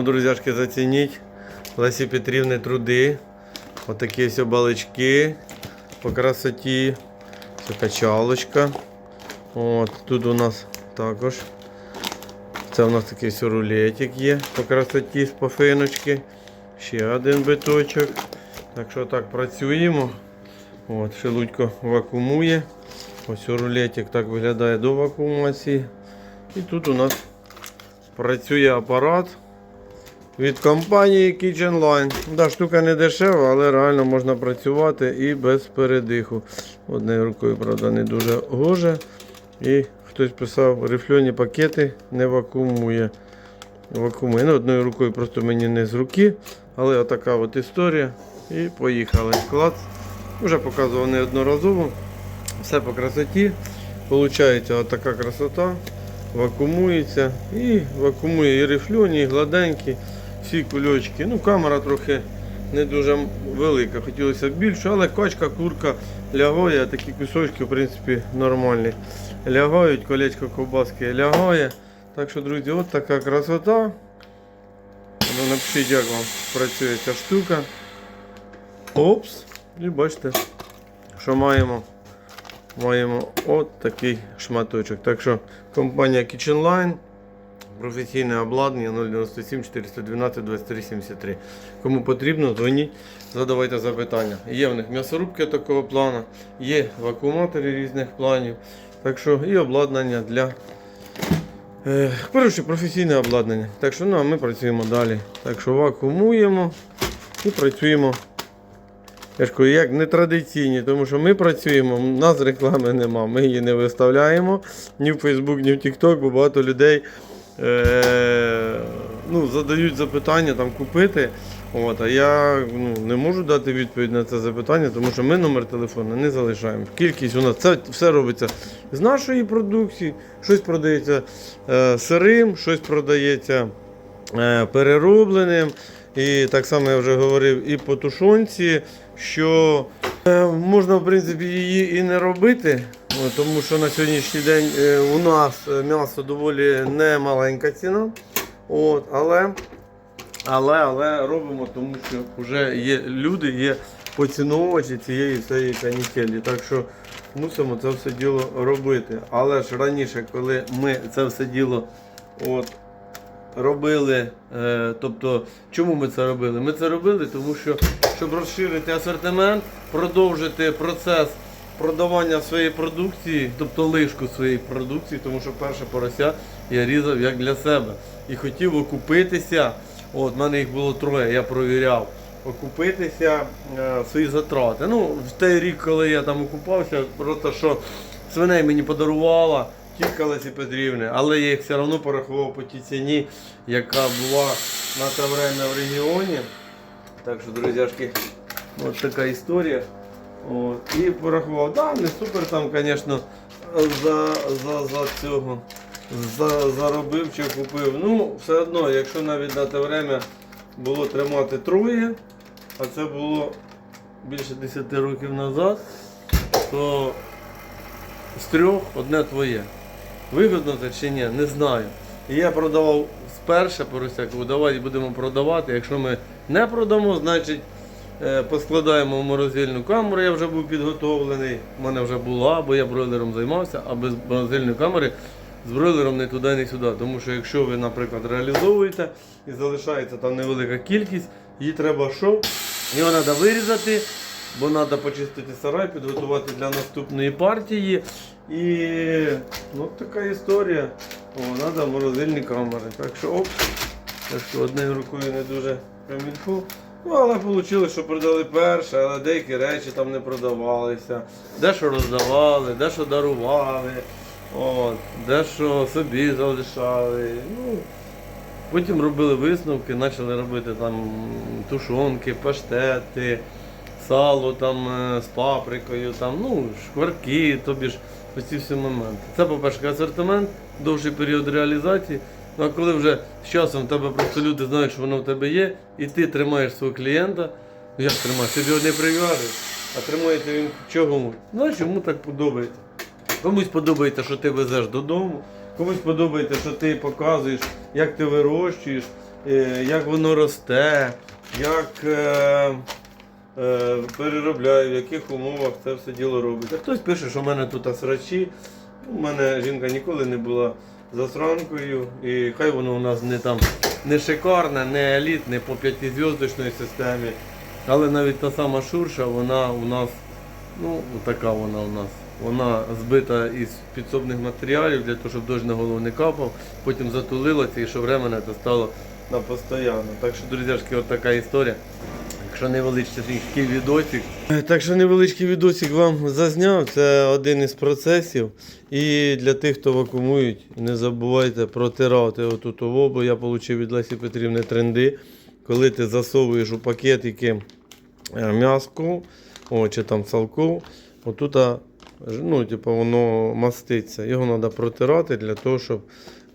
ну, друзяшки, зацініть. Лесі Петрівни труди. Отакі ось балички по красоті. Це качалочка. От, тут у нас також. Це у нас такий рулетик є по красоті з пофиночки. Ще один биточок. Так що так працюємо. От, шелудько вакуумує. Ось рулетик так виглядає до вакуумації. І тут у нас працює апарат від компанії Kitchen Line. Да, штука не дешева, але реально можна працювати і без передиху. Однією рукою, правда, не дуже гоже. І хтось писав, рифльоні пакети не вакуумує. Вакуумує. Ну, одною рукою просто мені не з руки. Але отака от історія. І поїхали. Клац. Вже показував неодноразово. Все по красоті. Получається отака красота. Вакуумується. І вакуумує і рифльоні, і гладенькі, всі кульочки. Ну, камера трохи не дуже велика. Хотілося б більше, але качка, курка лягає, а такі кусочки, в принципі, нормальні. Лягають, колечко ковбаски лягає. Так що, друзі, от така красота. Ну, Напишіть, як вам працює ця штука. Опс. І бачите, що маємо. Маємо от такий шматочок. Так що компанія Kitchen Line, професійне обладнання 097 412 2373. Кому потрібно, дзвоніть, задавайте запитання. Є в них м'ясорубки такого плану, є вакууматори різних планів. Так що і обладнання для. Е, професійне обладнання. Так що ну, а ми працюємо далі. Так що вакуумуємо і працюємо. Я ж кажу, як нетрадиційні, тому що ми працюємо, у нас реклами нема, ми її не виставляємо ні в Facebook, ні в TikTok, бо багато людей е- ну, задають запитання там купити. От, а я ну, не можу дати відповідь на це запитання, тому що ми номер телефону не залишаємо. Кількість у нас це все робиться з нашої продукції, щось продається е, сирим, щось продається е, переробленим. І так само я вже говорив і по тушонці, що е, можна в принципі її і не робити, тому що на сьогоднішній день е, у нас е, м'ясо доволі немаленька ціна. От, але, але, але робимо, тому що вже є люди, є поціновувачі цієї всієї канікелі. Так що мусимо це все діло робити. Але ж раніше, коли ми це все діло от, робили. Е, тобто, чому ми це робили? Ми це робили, тому що щоб розширити асортимент, продовжити процес продавання своєї продукції, тобто лишку своєї продукції, тому що перше порося я різав як для себе. І хотів окупитися. От, в мене їх було троє, я провіряв. Окупитися е, свої затрати. Ну, в той рік, коли я там окупався, просто що свиней мені подарувала тітка Лесі Петрівни, але я їх все одно порахував по тій ціні, яка була на те время в регіоні. Так що, друзяшки, от така історія. От, і порахував, да, не супер там, звісно, за, за, за цього за, заробив чи купив. Ну, все одно, якщо навіть на те время було тримати троє, а це було більше 10 років назад, то з трьох одне твоє. Вигодно це чи ні, не знаю. І я продавав сперше порося, кажу, давай будемо продавати. Якщо ми не продамо, значить поскладаємо в морозильну камеру, я вже був підготовлений. У мене вже була, бо я бройлером займався, а без морозильної камери з бройлером не туди, не сюди. Тому що якщо ви, наприклад, реалізовуєте і залишається там невелика кількість, її треба що? Його треба вирізати, бо треба почистити сарай, підготувати для наступної партії. І ну, така історія. О, треба морозильні камери. Так що оп, так що однією рукою не дуже камільфу. Ну, але вийшло, що продали перше, але деякі речі там не продавалися. Дещо роздавали, дещо дарували, от, дещо собі залишали. Ну, Потім робили висновки, почали робити там тушонки, паштети, сало там е, з паприкою, там, ну, шкварки, тобі ж оці всі моменти. Це, по-перше, асортимент, довший період реалізації. Ну а коли вже з часом тебе просто люди знають, що воно в тебе є, і ти тримаєш свого клієнта, ну як тримаєш, тобі одне прив'яжеш, а тримаєте він чого? Ну, чому так подобається? Комусь подобається, що ти везеш додому, комусь подобається, що ти показуєш, як ти вирощуєш. е, як воно росте, як е, е, переробляю, в яких умовах це все діло робиться. Хтось пише, що в мене тут срачі. У мене жінка ніколи не була засранкою, і хай воно у нас не там не шикарне, не елітне по п'ятизв'язочної системі. Але навіть та сама шурша, вона у нас, ну, така вона у нас. Вона збита із підсобних матеріалів для того, щоб дощ на голову не капав, потім затулилося і що временно це стало на постійно. Так що, друзяшки, от така історія. Якщо невеличкий відосик. Так що невеличкий відосик вам зазняв, це один із процесів. І для тих, хто вакуумують, не забувайте протирати отут бо я отримав від Лесі Петрівни тренди. Коли ти засовуєш у пакетики м'яску о, чи там салку, отут ну, типу, воно маститься. Його треба протирати для того, щоб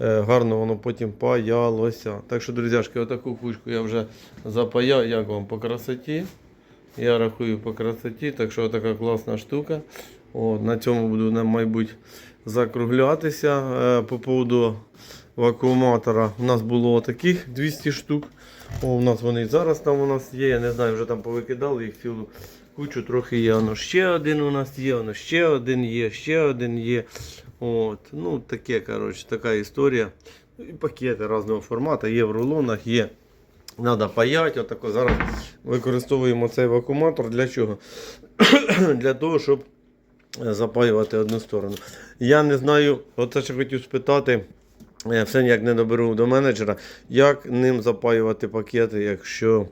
е, гарно воно потім паялося. Так що, друзяшки, отаку кучку я вже запаяв, як вам по красоті. Я рахую по красоті, так що така класна штука. От, на цьому буду, мабуть, закруглятися. Е, по поводу вакууматора у нас було таких 200 штук. О, у нас вони зараз там у нас є. Я не знаю, вже там повикидали їх цілу кучу, трохи є. Воно ще один у нас є, воно ще один є, ще один є. От, ну таке, коротше, така історія. Ну, І пакети різного формату, є в рулонах, є. Треба паяти. Отако зараз використовуємо цей вакууматор. Для чого? для того, щоб е, запаювати одну сторону. Я не знаю, оце ще хотів спитати. Я все ніяк не доберу до менеджера, як ним запаювати пакети, якщо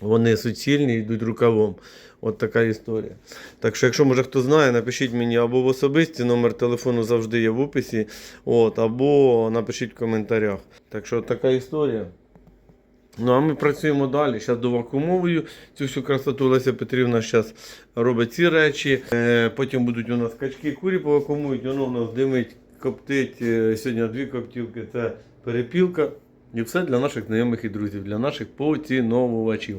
вони суцільні йдуть рукавом. От така історія. Так що, якщо може хто знає, напишіть мені або в особисті, номер телефону завжди є в описі, от, або напишіть в коментарях. Так що така історія. Ну, а ми працюємо далі. Зараз довакуумовую цю всю красоту. Леся Петрівна зараз робить ці речі. Е, потім будуть у нас качки, курі повакуумують, воно у нас димить, коптить. Е, сьогодні дві коптілки це перепілка. І все для наших знайомих і друзів, для наших поціновувачів.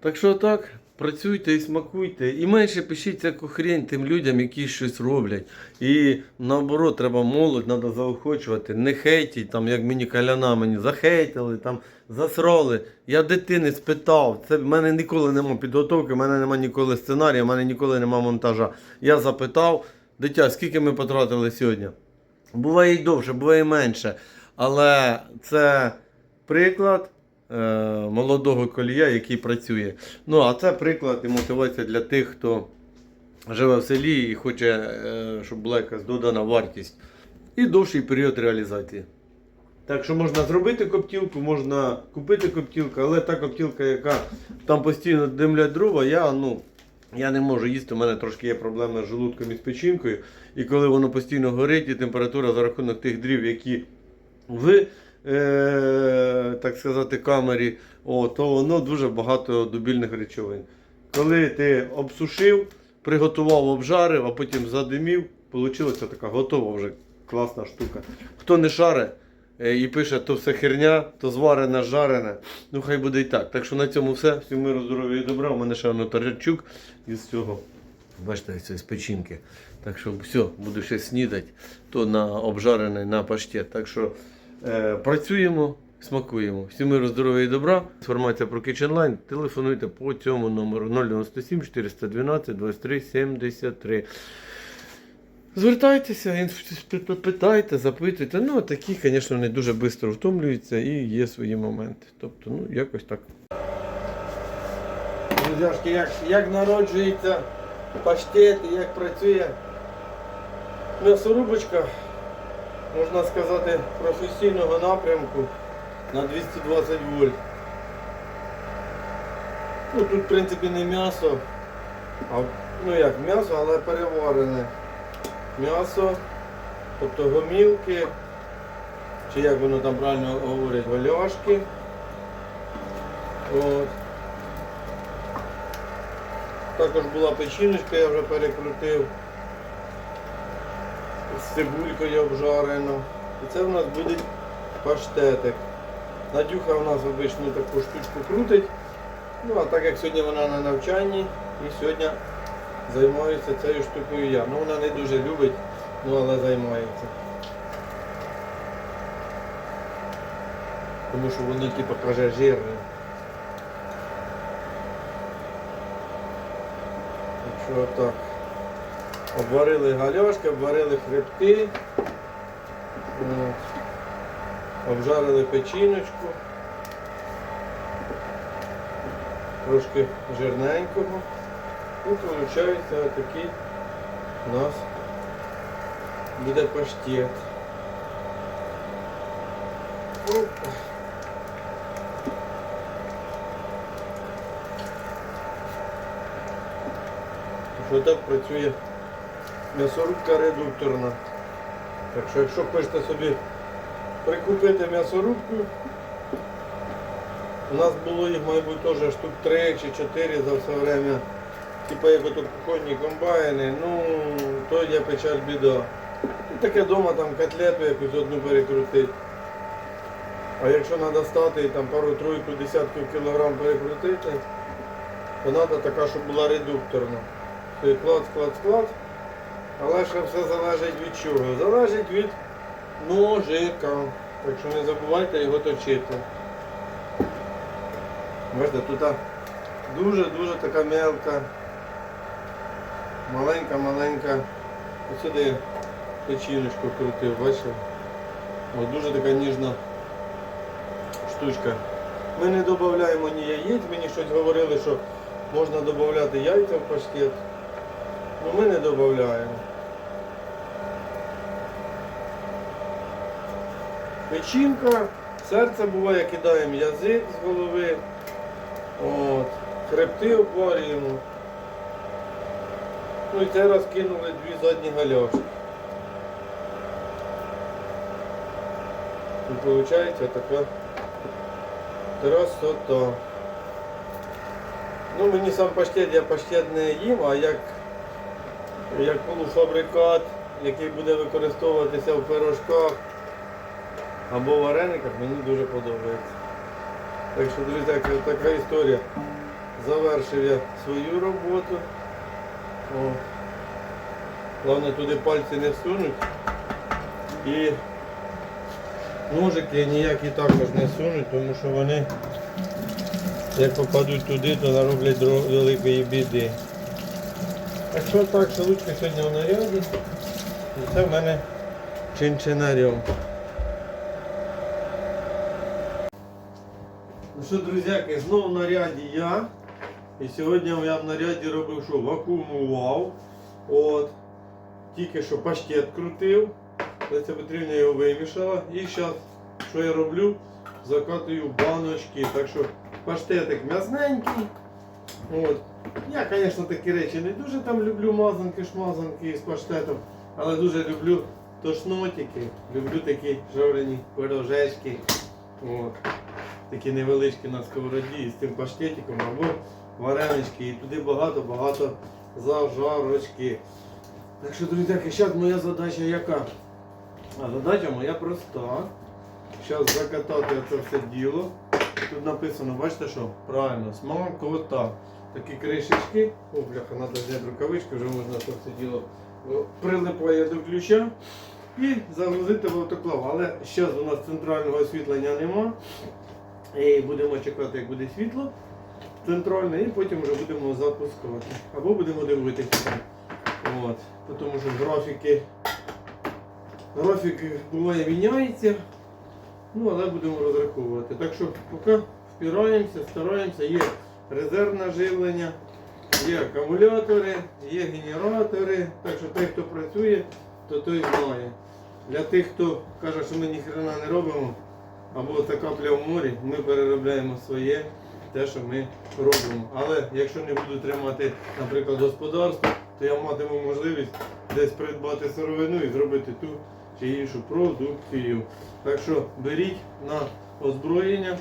Так що так, працюйте і смакуйте. І менше пишіть всяку хрень тим людям, які щось роблять. І наоборот, треба молодь, треба заохочувати. Не хейтіть, там, як мені каляна мені захейтили, там, засроли. Я дитини спитав. Це в мене ніколи немає підготовки, в мене немає ніколи сценарія, в мене ніколи немає монтажа. Я запитав, дитя, скільки ми потратили сьогодні? Буває і довше, буває і менше. Але це приклад молодого колія, який працює. Ну, а це приклад і мотивація для тих, хто живе в селі і хоче, е, щоб була якась додана вартість. І довший період реалізації. Так що можна зробити коптілку, можна купити коптілку, але та коптілка, яка там постійно димлять дрова, я, ну, я не можу їсти, у мене трошки є проблеми з желудком і з печінкою. І коли воно постійно горить, і температура за рахунок тих дрів, які в е, так сказати, камері, о, то воно дуже багато дубільних речовин. Коли ти обсушив, приготував, обжарив, а потім задимів, вийшла така готова вже класна штука. Хто не шаре е, і пише, то все херня, то зварене, жарене, ну хай буде і так. Так що на цьому все. Всім миру, здоров'я і добра. У мене ще воно тарячук із цього. Бачите, це з печінки. Так що все, буду ще снідати, то на обжарене, на паштет. Так що працюємо, смакуємо. Всім миру, здоров'я і добра. Інформація про Kitchen Line. Телефонуйте по цьому номеру 097 412 23 73. Звертайтеся, питайте, запитуйте. Ну, такі, звісно, не дуже швидко втомлюються і є свої моменти. Тобто, ну, якось так. Друзяшки, як, як народжується паштет як працює м'ясорубочка, можна сказати, професійного напрямку на 220 вольт. Ну, тут, в принципі, не м'ясо, а ну як м'ясо, але переварене м'ясо, тобто гомілки, чи як воно там правильно говорять, голяшки. От. Також була печіночка, я вже перекрутив. З цибулькою обжарено. І це в нас буде паштетик. Надюха в нас обично таку штучку крутить. Ну а так як сьогодні вона на навчанні і сьогодні займаюся цією штукою я. Ну вона не дуже любить, ну але займається. Тому що воно типу каже жирне. Так що так. Обварили гальошки, обварили хребти. Обжарили печіночку. Трошки жирненького. І виходить отакий у нас буде паштет. Оп. Що так працює м'ясорубка редукторна. Так що якщо хочете собі прикупити м'ясорубку, у нас було їх, мабуть, теж штук 3 чи 4 за все время. Типа як ото кухонні комбайни, ну, то є печаль біда. Таке вдома там котлету якусь одну перекрутити. А якщо треба стати і там пару-тройку десятків кілограм перекрутити, то треба така, щоб була редукторна. Клад, склад, склад. Але ще все залежить від чого? Залежить від ножика. Так що не забувайте його точити. Бачите, тут дуже-дуже така мелка, маленька-маленька. Ось сюди печіночку крутив, бачите? Ось дуже така ніжна штучка. Ми не додаємо ні яєць, мені щось говорили, що можна додати яйця в паштет. Ну ми не додаємо. Печінка, серце буває, кидаємо язик з голови. От. Хребти обварюємо. Ну і цей раз кинули дві задні галяшки. І виходить така красота. Ну мені сам паштет, я паштет не їм, а як, як полуфабрикат, який буде використовуватися в пирожках або в варениках, мені дуже подобається. Так що, друзі, така, історія. Завершив я свою роботу. О. Головне туди пальці не всунуть. І ножики ніякі також не сунуть, тому що вони як попадуть туди, то нароблять великої біди. Так що так, шелудька сьогодні в наряді. І це в мене чинчинарем. Що, друзяки, знову в наряді я. І сьогодні я в наряді робив що? Вакуумував. От. Тільки що паштет крутив. Леся Петрівна його вимішала. І зараз, що я роблю? Закатую баночки. Так що паштетик м'ясненький. От. Я, звісно, такі речі не дуже там люблю мазанки, шмазанки з паштетом, але дуже люблю тошнотики. Люблю такі жоврені пирожечки. От такі невеличкі на сковороді з тим паштетиком або варенички. І туди багато-багато зажарочки. Так що, друзі, зараз моя задача яка? А задача моя проста. Зараз закатати це все діло. Тут написано, бачите що? Правильно, смакота. Такі кришечки. О, бляха, треба зняти рукавички, вже можна це все діло прилипає до ключа і загрузити в автоклав. Але зараз у нас центрального освітлення нема. І будемо чекати, як буде світло центральне, і потім вже будемо запускати. Або будемо дивитися. От. Тому що графіки, графіки буває міняється. Ну, але будемо розраховувати. Так що поки впираємося, стараємося, є резервне живлення, є акумулятори, є генератори. Так що той, хто працює, то той знає. Для тих, хто каже, що ми ніхрена не робимо, або це капля в морі, ми переробляємо своє, те, що ми робимо. Але якщо не буду тримати, наприклад, господарство, то я матиму можливість десь придбати сировину і зробити ту чи іншу продукцію. Так що беріть на озброєння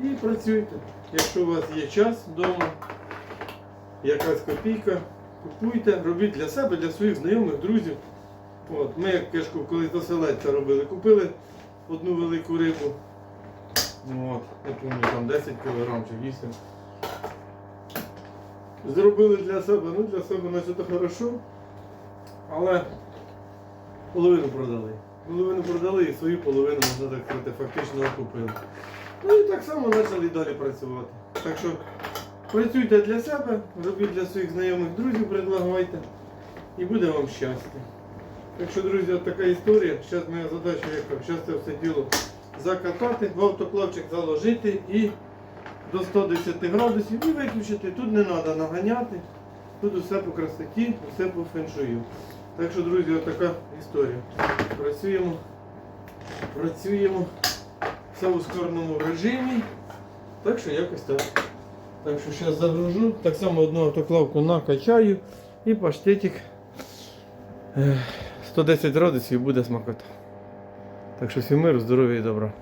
і працюйте. Якщо у вас є час вдома, якась копійка, купуйте, робіть для себе, для своїх знайомих, друзів. От, ми як кишку, коли до селеця робили, купили одну велику рибу. От, я пам'ятаю, там 10 кг чи 8 Зробили для себе, ну для себе наче то хорошо, але половину продали. половину продали і свою половину, можна так сказати, фактично окупили. Ну і так само почали далі працювати. Так що працюйте для себе, робіть для своїх знайомих друзів, предлагайте і буде вам щастя. Так що, друзі, от така історія. Зараз моя задача яка? Зараз це все діло закатати, в автоклавчик заложити і до 110 градусів і виключити. Тут не треба наганяти. Тут усе по красоті, усе по феншую. Так що, друзі, от така історія. Працюємо, працюємо все в ускореному режимі. Так що якось так. Так що зараз загружу. Так само одну автоклавку накачаю і паштетик. Ех, 110 градусів і буде смакота. Так що всім миру, здоров'я і добра.